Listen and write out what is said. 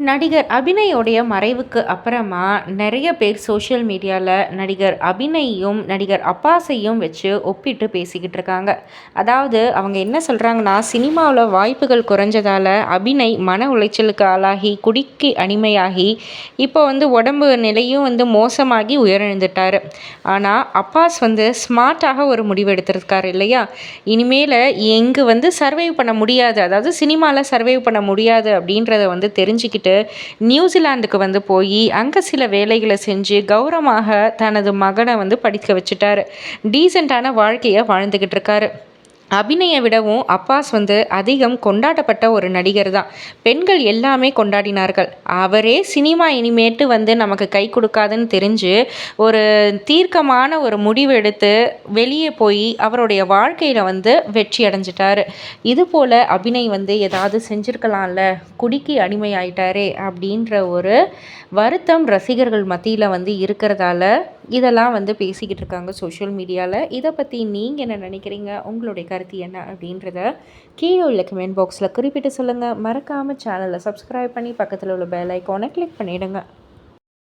நடிகர் அபிநயோடைய மறைவுக்கு அப்புறமா நிறைய பேர் சோஷியல் மீடியாவில் நடிகர் அபிநயும் நடிகர் அப்பாஸையும் வச்சு ஒப்பிட்டு பேசிக்கிட்டு இருக்காங்க. அதாவது அவங்க என்ன சொல்கிறாங்கன்னா சினிமாவில் வாய்ப்புகள் குறைஞ்சதால் அபிநய் மன உளைச்சலுக்கு ஆளாகி குடிக்கு அடிமையாகி இப்போ வந்து உடம்பு நிலையும் வந்து மோசமாகி உயரிழந்துட்டார் ஆனால் அப்பாஸ் வந்து ஸ்மார்ட்டாக ஒரு முடிவு எடுத்திருக்காரு இல்லையா? இனிமேல் எங்கு வந்து சர்வைவ் பண்ண முடியாது அதாவது சினிமாவில் சர்வைவ் பண்ண முடியாது அப்படின்றத வந்து தெரிஞ்சுக்கிட்டு நியூசிலாந்துக்கு வந்து போய் அங்கே சில வேலைகளை செஞ்சு கௌரவமாக தனது மகனை வந்து படிக்க வச்சுட்டாரு. டீசெண்டான வாழ்க்கையை வாழ்ந்துக்கிட்டு இருக்காரு. அபிநயை விடவும் அப்பாஸ் வந்து அதிகம் கொண்டாடப்பட்ட ஒரு நடிகர் தான். பெண்கள் எல்லாமே கொண்டாடினார்கள். அவரே சினிமா இனிமேட்டு வந்து நமக்கு கை கொடுக்காதுன்னு தெரிஞ்சு ஒரு தீர்க்கமான ஒரு முடிவு எடுத்து வெளியே போய் அவருடைய வாழ்க்கையில் வந்து வெற்றி அடைஞ்சிட்டாரு. இது போல் அபிநய் வந்து ஏதாவது செஞ்சுருக்கலாம்ல? குடிக்கு அடிமையாயிட்டாரே அப்படின்ற ஒரு வருத்தம் ரசிகர்கள் மத்தியில் வந்து இருக்கிறதால இதெல்லாம் வந்து பேசிக்கிட்டு இருக்காங்க சோஷியல் மீடியாவில் இதை பற்றி நீங்கள் என்ன நினைக்கிறீங்க? உங்களுடைய கருத்து என்ன அப்படின்றத கீழே உள்ள கமெண்ட் பாக்ஸில் குறிப்பிட்டு சொல்லுங்கள் மறக்காமல் சேனலை சப்ஸ்கிரைப் பண்ணி பக்கத்தில் உள்ள பெல் ஐக்கானை கிளிக் பண்ணிவிடுங்க